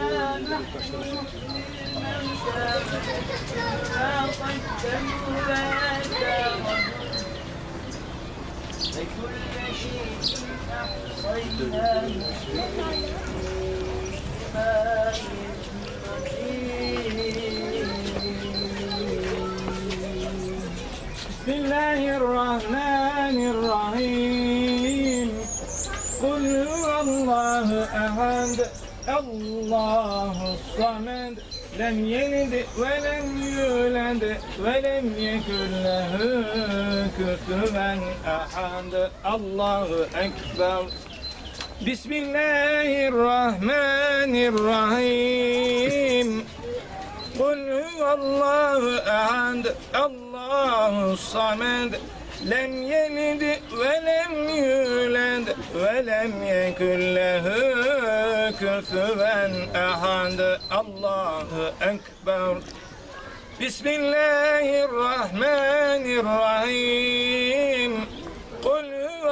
إنا نحن نحيي الموتى ما قدموا لآثارهم وكل شيء أحصيناه في إمام مبين بسم الله الرحمن الرحيم قل هو الله أحد Allahu samed lem yenid ve lem yulad ve lem yekun lehu kufuven ahad. Allahu ekber. Bismillahirrahmanirrahim. Kul huvallahu ehad Allahu samed. لم يلد ولم يولد ولم يكن له كفوا أحد الله أكبر بسم الله الرحمن الرحيم قل هو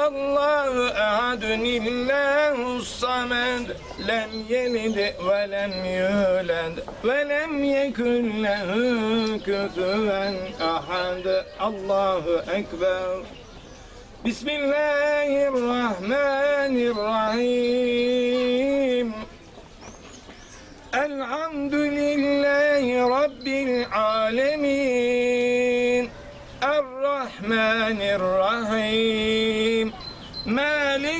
الله أحد الله الصمد لم يلد ولم يولد ولم يكن له كفوا أحد الله أكبر بسم الله الرحمن الرحيم الحمد لله رب العالمين الرحمن الرحيم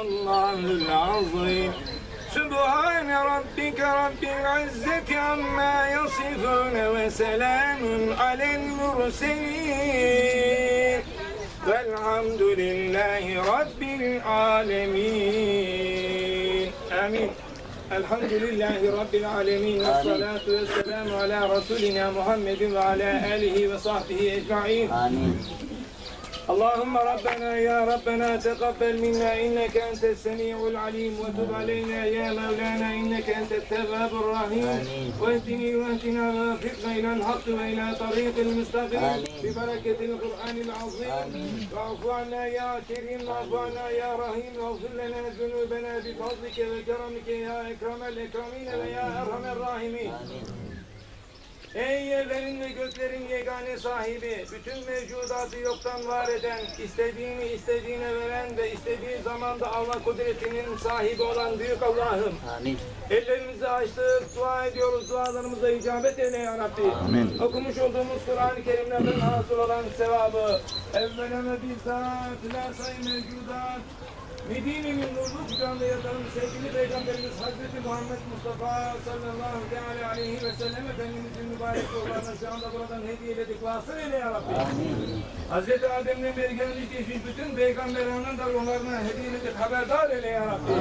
الله العظيم. سبحان ربك رب العزة عما يصفون وسلام على المرسلين. والحمد لله رب العالمين. آمين. الحمد لله رب العالمين. والصلاة والسلام على رسولنا محمد وعلى آله وصحبه أجمعين. آمين. اللهم ربنا يا ربنا تقبل منا إنك أنت السميع العليم. وتب علينا يا مولانا إنك أنت التواب الرحيم. واهدني واهدنا ووفقنا إلى الحق وإلى طريق المستقيم. ببركة القرآن العظيم. واعف عنا يا كريم واعف عنا يا رحيم. واغفر لنا ذنوبنا بفضلك وكرمك يا أكرم الأكرمين ويا أرحم الراحمين. Ey yerlerin ve göklerin yegane sahibi, bütün mevcudatı yoktan var eden, istediğini istediğine veren ve istediği zamanda Allah kudretinin sahibi olan büyük Allah'ım. Amin. Ellerimizi açtık, dua ediyoruz, dualarımıza icabet eyle ya Rabbi. Amin. Okumuş olduğumuz Kur'an-ı Kerimlerden hasıl olan sevabı, evveleme bizzat, la sayı mevcudat, Medine'nin nurlu çıkan ve yatanın sevgili Peygamberimiz Hazreti Muhammed Mustafa sallallahu teala aleyhi ve sellem Efendimizin mübarek yollarına şu anda buradan hediyeledik. Vasıl eyle ya Rabbi. Amin. Hazreti Adem'den beri gelmiş geçmiş bütün peygamberlerinin de ruhlarına hediyeledik. Haberdar eyle ya Rabbi.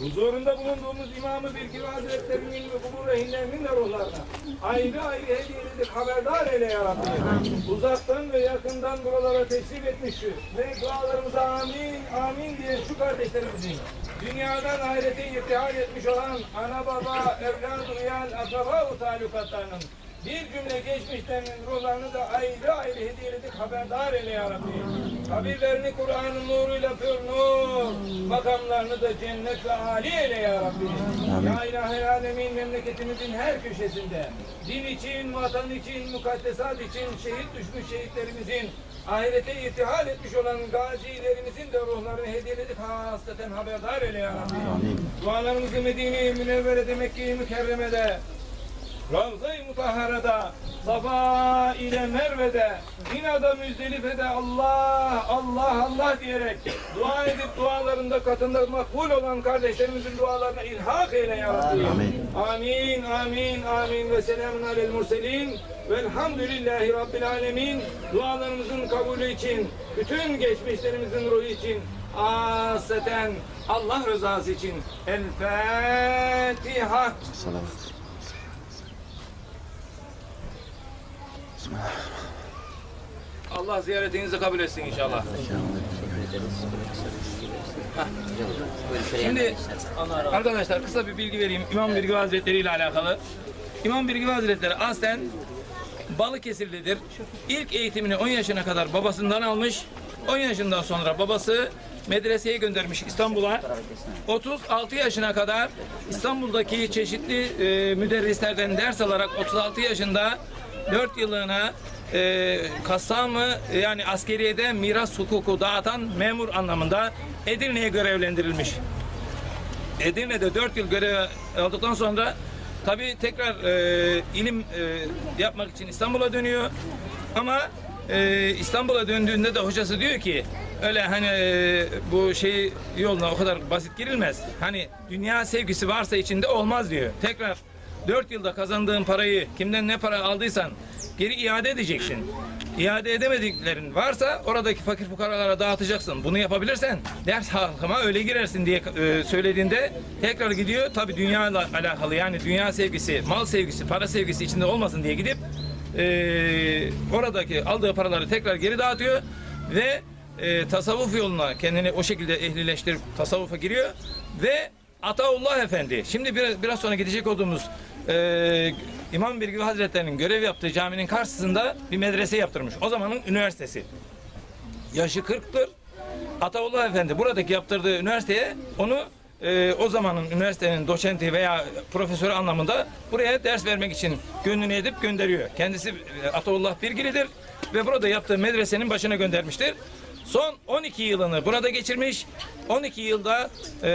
Huzurunda bulunduğumuz İmam-ı Bilgili Hazretlerinin ve kubur rehinlerinin de ruhlarına ayrı ayrı hediyeledik. Haberdar eyle ya. Uzaktan ve yakından buralara teşrif etmiş şu ve dualarımıza amin amin diye şu kardeşlerimizin dünyadan ahirete irtihal etmiş olan ana baba, evlad, uyal, akraba-u talukatlarının bir cümle geçmişlerinin ruhlarını da ayrı ayrı hediyeledik haberdar eyle ya Rabbi. Kabirlerini Kur'an'ın nuruyla pür nur, makamlarını da cennet ve âli eyle ya Rabbi. Ya ilahe alemin memleketimizin her köşesinde din için, vatan için, mukaddesat için şehit düşmüş şehitlerimizin ahirete irtihal etmiş olan gazilerimizin de ruhlarını hediyeledik hasreten haberdar eyle ya Rabbi. Dualarımızı Medine-i Münevvere'de Mekke-i Mükerreme'de Ravza-i Mutahhara'da, Safa ile Merve'de, Mina'da Müzdelife'de Allah, Allah, Allah diyerek dua edip dualarında katında makbul olan kardeşlerimizin dualarına ilhak eyle ya Rabbi. Amin. Amin, amin, amin ve selamun alel murselin. Velhamdülillahi Rabbil alemin. Dualarımızın kabulü için, bütün geçmişlerimizin ruhu için aseten Allah rızası için El Fatiha. Allah ziyaretinizi kabul etsin inşallah. Şimdi arkadaşlar kısa bir bilgi vereyim İmam Birgi Hazretleri ile alakalı. İmam Birgi Hazretleri aslen Balıkesirlidir. İlk eğitimini 10 yaşına kadar babasından almış. 10 yaşından sonra babası medreseye göndermiş İstanbul'a. 36 yaşına kadar İstanbul'daki çeşitli e, müderrislerden ders alarak 36 yaşında 4 yıllığına e, Kassamı yani askeriyede miras hukuku dağıtan memur anlamında Edirne'ye görevlendirilmiş. Edirne'de 4 yıl görev aldıktan sonra tabi tekrar e, ilim e, yapmak için İstanbul'a dönüyor. Ama e, İstanbul'a döndüğünde de hocası diyor ki öyle hani e, bu şey yoluna o kadar basit girilmez. Hani dünya sevgisi varsa içinde olmaz diyor. Tekrar 4 yılda kazandığın parayı kimden ne para aldıysan geri iade edeceksin. İade edemediklerin varsa oradaki fakir fukaralara dağıtacaksın. Bunu yapabilirsen ders halkıma öyle girersin diye e, söylediğinde tekrar gidiyor. Tabi dünyayla alakalı yani dünya sevgisi, mal sevgisi, para sevgisi içinde olmasın diye gidip e, oradaki aldığı paraları tekrar geri dağıtıyor ve e, tasavvuf yoluna kendini o şekilde ehlileştirip tasavvufa giriyor ve Ataullah Efendi. Şimdi biraz, biraz sonra gidecek olduğumuz e, İmam Birgül Hazretleri'nin görev yaptığı caminin karşısında bir medrese yaptırmış. O zamanın üniversitesi. Yaşı 40'tır. Ataullah Efendi buradaki yaptırdığı üniversiteye onu e, o zamanın üniversitenin doçenti veya profesörü anlamında buraya ders vermek için gönlünü edip gönderiyor. Kendisi e, Ataullah Birgilidir ve burada yaptığı medresenin başına göndermiştir. Son 12 yılını burada geçirmiş. 12 yılda e,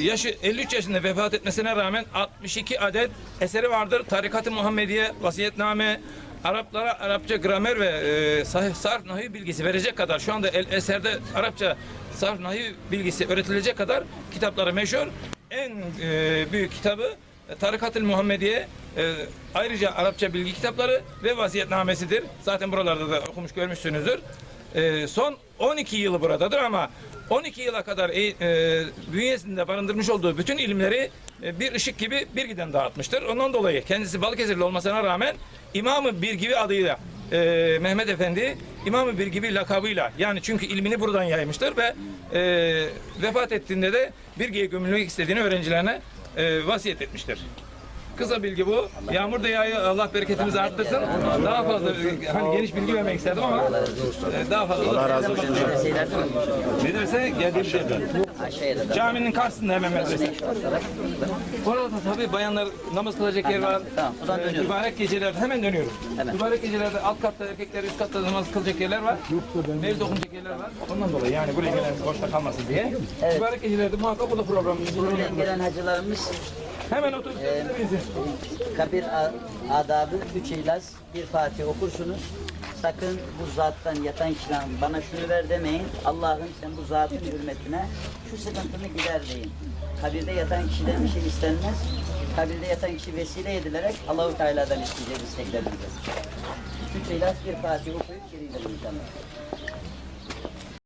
yaşı 53 yaşında vefat etmesine rağmen 62 adet eseri vardır. Tarikat-ı Muhammediye, vasiyetname, Araplara Arapça gramer ve e, sarf nahiv bilgisi verecek kadar şu anda el, eserde Arapça sarf nahiv bilgisi öğretilecek kadar kitapları meşhur. En e, büyük kitabı e, Tarikat-ı Muhammediye e, ayrıca Arapça bilgi kitapları ve vasiyetnamesidir. Zaten buralarda da okumuş görmüşsünüzdür. E, son 12 yılı buradadır ama 12 yıla kadar e, e, bünyesinde barındırmış olduğu bütün ilimleri e, bir ışık gibi bir giden dağıtmıştır. Ondan dolayı kendisi Balıkesirli olmasına rağmen İmam-ı Birgivi adıyla e, Mehmet Efendi İmam-ı Birgivi lakabıyla yani çünkü ilmini buradan yaymıştır ve e, vefat ettiğinde de Birgi'ye gömülmek istediğini öğrencilerine e, vasiyet etmiştir. Kısa bilgi bu. Yağmur da yağıyor. Allah bereketimizi arttırsın. Daha fazla hani geniş bilgi vermek isterdim ama e, daha fazla. Allah razı olsun. Medrese. Aşağıya da Caminin karşısında hemen medrese. Orada da tabii bayanlar namaz kılacak yer var. Tamam, o zaman dönüyoruz. mübarek gecelerde hemen dönüyoruz. Hemen. Mübarek gecelerde alt katta erkekler, üst katta namaz kılacak yerler var. Mevlid okunacak yerler var. Ondan dolayı yani buraya gelen boşta kalmasın diye. Mübarek gecelerde muhakkak bu da programımız. Buraya gelen hacılarımız Hemen otobüslerimize binsin. kabir adabı üç ilas bir Fatih okursunuz. Sakın bu zattan yatan kişiden bana şunu ver demeyin. Allah'ım sen bu zatın hürmetine şu sıkıntını gider deyin. Kabirde yatan kişiden bir şey istenmez. Kabirde yatan kişi vesile edilerek Allahu Teala'dan isteyeceğiz isteklerimizi. Üç ilas bir Fatih okuyup geri gidelim.